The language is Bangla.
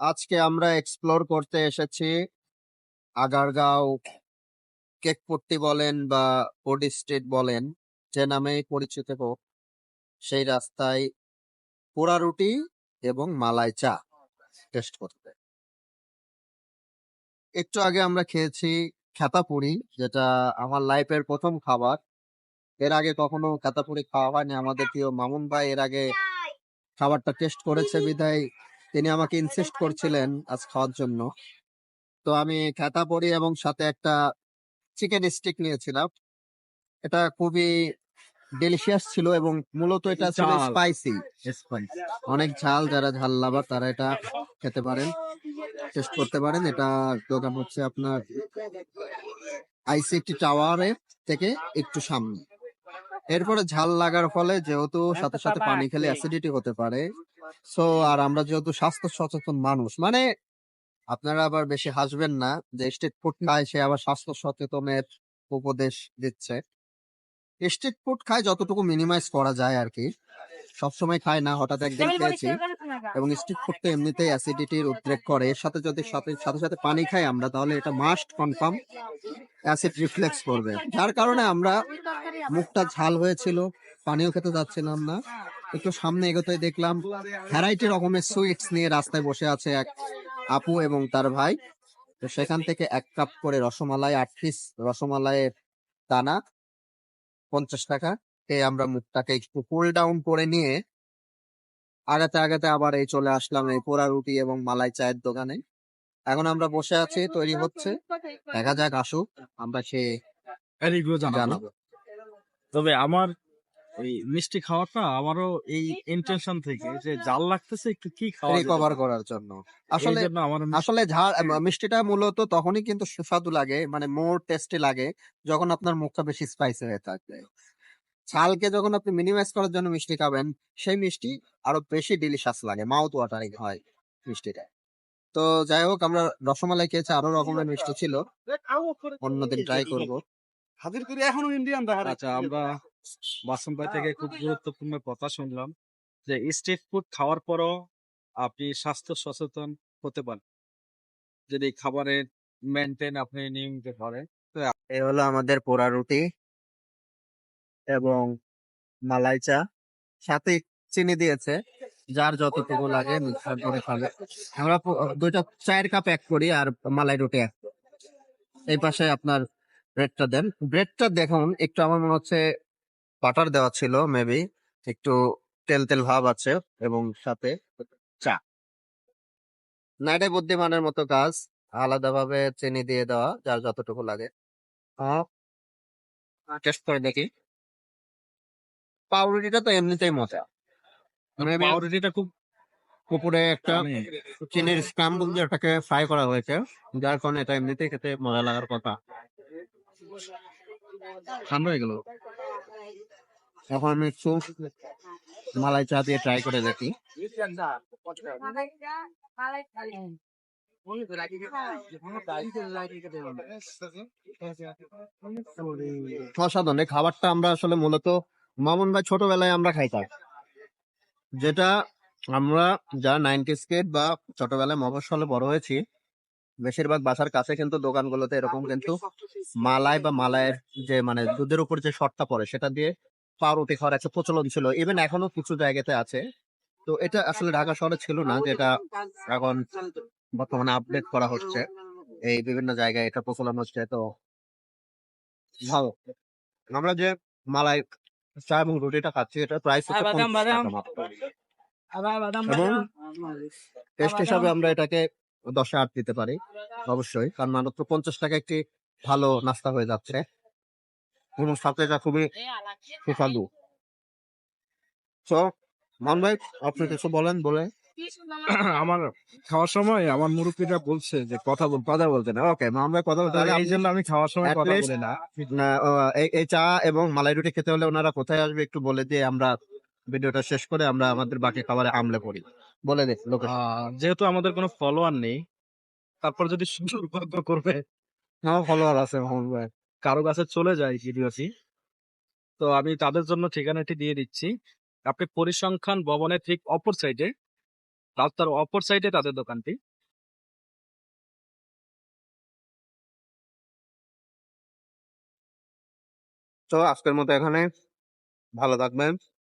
আজকে আমরা এক্সপ্লোর করতে এসেছি আগারগাঁও কেকপট্টি বলেন বা বডি স্ট্রিট বলেন যে নামেই পরিচিত হোক সেই রাস্তায় পোড়া রুটি এবং মালাই চা টেস্ট করতে। একটু আগে আমরা খেয়েছি খেতাপুরি যেটা আমার লাইফের প্রথম খাবার। এর আগে কখনো খেতাপুরি খাওয়া হয়নি আমাদের প্রিয় মামুন ভাই এর আগে খাবারটা টেস্ট করেছে বিধায়। তিনি আমাকে ইনসিস্ট করছিলেন আজ খাওয়ার জন্য। তো আমি খেতাপুরি এবং সাথে একটা চিকেন স্টিক নিয়েছিলাম। এটা খুবই ডেলিশিয়াস ছিল এবং মূলত এটা ছিল স্পাইসি অনেক ঝাল যারা ঝাল লাভার তারা এটা খেতে পারেন টেস্ট করতে পারেন। এটা দোকান হচ্ছে আপনার আইসিটি টাওয়ারের থেকে একটু সামনে। এরপরে ঝাল লাগার ফলে যেহেতু সাথে সাথে পানি খেলে অ্যাসিডিটি হতে পারে সো আর আমরা যেহেতু স্বাস্থ্য সচেতন মানুষ মানে আপনারা আবার বেশি হাসবেন না যে স্ট্রিট ফুড খায় সে আবার স্বাস্থ্য সচেতনের উপদেশ দিচ্ছে। স্ট্রিট ফুড খায় যতটুকু মিনিমাইজ করা যায় আর কি সবসময় খায় না হঠাৎ একদিন খেয়েছি। এবং স্ট্রিট ফুড তো এমনিতেই অ্যাসিডিটির উদ্রেক করে। এর সাথে যদি সাথে সাথে সাথে পানি খাই আমরা তাহলে এটা মাস্ট কনফার্ম অ্যাসিড রিফ্লেক্স করবে। যার কারণে আমরা মুখটা ঝাল হয়েছিল পানিও খেতে যাচ্ছিলাম না। একটু সামনে এগোতে দেখলাম ভ্যারাইটি রকমের সুইটস নিয়ে রাস্তায় বসে আছে এক আপু এবং তার ভাই। তো সেখান থেকে এক কাপ করে রসমালাই আট পিস রসমালাইয়ের দানা পঞ্চাশ টাকা। এই আমরা মুখটাকে একটু কুল ডাউন করে নিয়ে আগাতে আগাতে আবার এই চলে আসলাম এই পোড়া রুটি এবং মালাই চায়ের দোকানে। এখন আমরা বসে আছি তৈরি হচ্ছে। দেখা যাক আসুক আমরা সে জানাব। তবে আমার ওই মিষ্টি খাওয়াটা আমারও এই ইন্টেনশন থেকে যে জাল লাগতেছে একটু কি খাওয়া রিকভার করার জন্য। আসলে আসলে ঝাল মিষ্টিটা মূলত তখনই কিন্তু সুস্বাদু লাগে মানে মোর টেস্টি লাগে যখন আপনার মুখটা বেশি স্পাইসি হয়ে থাকবে। ঝালকে যখন আপনি মিনিমাইজ করার জন্য মিষ্টি খাবেন সেই মিষ্টি আরও বেশি ডিলিশাস লাগে মাউথ ওয়াটারিং হয় মিষ্টিটা। তো যাই হোক আমরা রসমালাই খেয়েছি আরও রকমের মিষ্টি ছিল। অন্যদিন ট্রাই করব। হাজির করি এখনও ইন্ডিয়ান দেখা আচ্ছা আমরা বাসন ভাই থেকে খুব গুরুত্বপূর্ণ কথা শুনলাম যে স্ট্রিট ফুড খাওয়ার পরও আপনি স্বাস্থ্য সচেতন হতে পারেন। যদি খাবারের মেনটেন আপনি নিয়মিত করেন তো এ হলো আমাদের পোড়া রুটি এবং মালাই চা। সাথে চিনি দিয়েছে যার যতটুকু লাগে মিক্সার করে খাবে। আমরা দুইটা চায়ের কাপ এক করি আর মালাই রুটি এক। এই পাশে আপনার ব্রেডটা দেন। ব্রেডটা দেখুন একটু আমার মনে হচ্ছে বাটার দেওয়া ছিল মেবি একটু তেল তেল ভাব আছে এবং সাথে চা। না বুদ্ধিমানের মতো কাজ আলাদাভাবে চিনি দিয়ে দেওয়া যার যতটুকু লাগে। টেস্ট করে দেখি। পাউরুটিটা তো এমনিতেই মজা। পাউরুটিটা খুব উপরে একটা চিনির স্ক্রাম্বল দিয়ে ওটাকে ফ্রাই করা হয়েছে যার কারণে এটা এমনিতেই খেতে মজা লাগার কথা। ঠান্ডা হয়ে গেল। এখন আমি একটু মালাই চা দিয়ে ট্রাই করে দেখি। খাবারটা আমরা আসলে মূলত মামুন ভাই ছোটবেলায় আমরা খাইতাম। যেটা আমরা যারা নাইনটিস কিড বা ছোটবেলায় মফস্বলে বড় হয়েছি, বেশিরভাগ বাসার কাছে কিন্তু দোকানগুলোতে এরকম কিন্তু মালাই বা মালাইয়ের যে মানে দুধের উপর যে শর্টটা পড়ে সেটা দিয়ে পাউরুটি খাওয়ার একটা প্রচলন ছিল। ইভেন এখনও কিছু জায়গাতে আছে। তো এটা আসলে ঢাকা শহরে ছিল না যেটা এখন বর্তমানে আপডেট করা হচ্ছে। এই বিভিন্ন জায়গায় এটা প্রচলন হচ্ছে তো ভালো। আমরা যে মালাই চা এবং রুটিটা খাচ্ছি এটা প্রাইস হচ্ছে বাদাম, 50 টাকা বাদাম। মাত্র। এবং টেস্ট হিসাবে আমরা এটাকে দশে আট দিতে পারি অবশ্যই। কারণ মাত্র পঞ্চাশ টাকা একটি ভালো নাস্তা হয়ে যাচ্ছে। এবং সাথে এটা খুবই সুস্বাদু। তো মান ভাই আপনি কিছু বলেন বলে আমার খাওয়ার সময় আমার মুরব্বীরা বলছে যে কথা বল কথা বলতে না। ওকে মান ভাই কথা বলতে এই জন্য আমি খাওয়ার সময় কথা বলি না। এই- এই চা এবং মালাই রুটি খেতে হলে ওনারা কোথায় আসবে একটু বলে দিয়ে আমরা ভিডিওটা শেষ করে আমরা আমাদের বাকি খাবারে আমলে পড়ি। বলে দে আহ, যেহেতু আমাদের কোনো ফলোয়ার নেই তারপর যদি দুর্ভাগ্য করবে। আমার ফলোয়ার আছে মোহাম্মদ ভাই কারও কাছে চলে যায় জিডিওসি তো আমি তাদের জন্য ঠিকানাটি দিয়ে দিচ্ছি। আপনি পরিসংখ্যান ভবনের ঠিক অপর সাইডে রাস্তার অপর সাইডে তাদের দোকানটি। তো আজকের মতো এখানে। ভালো থাকবেন।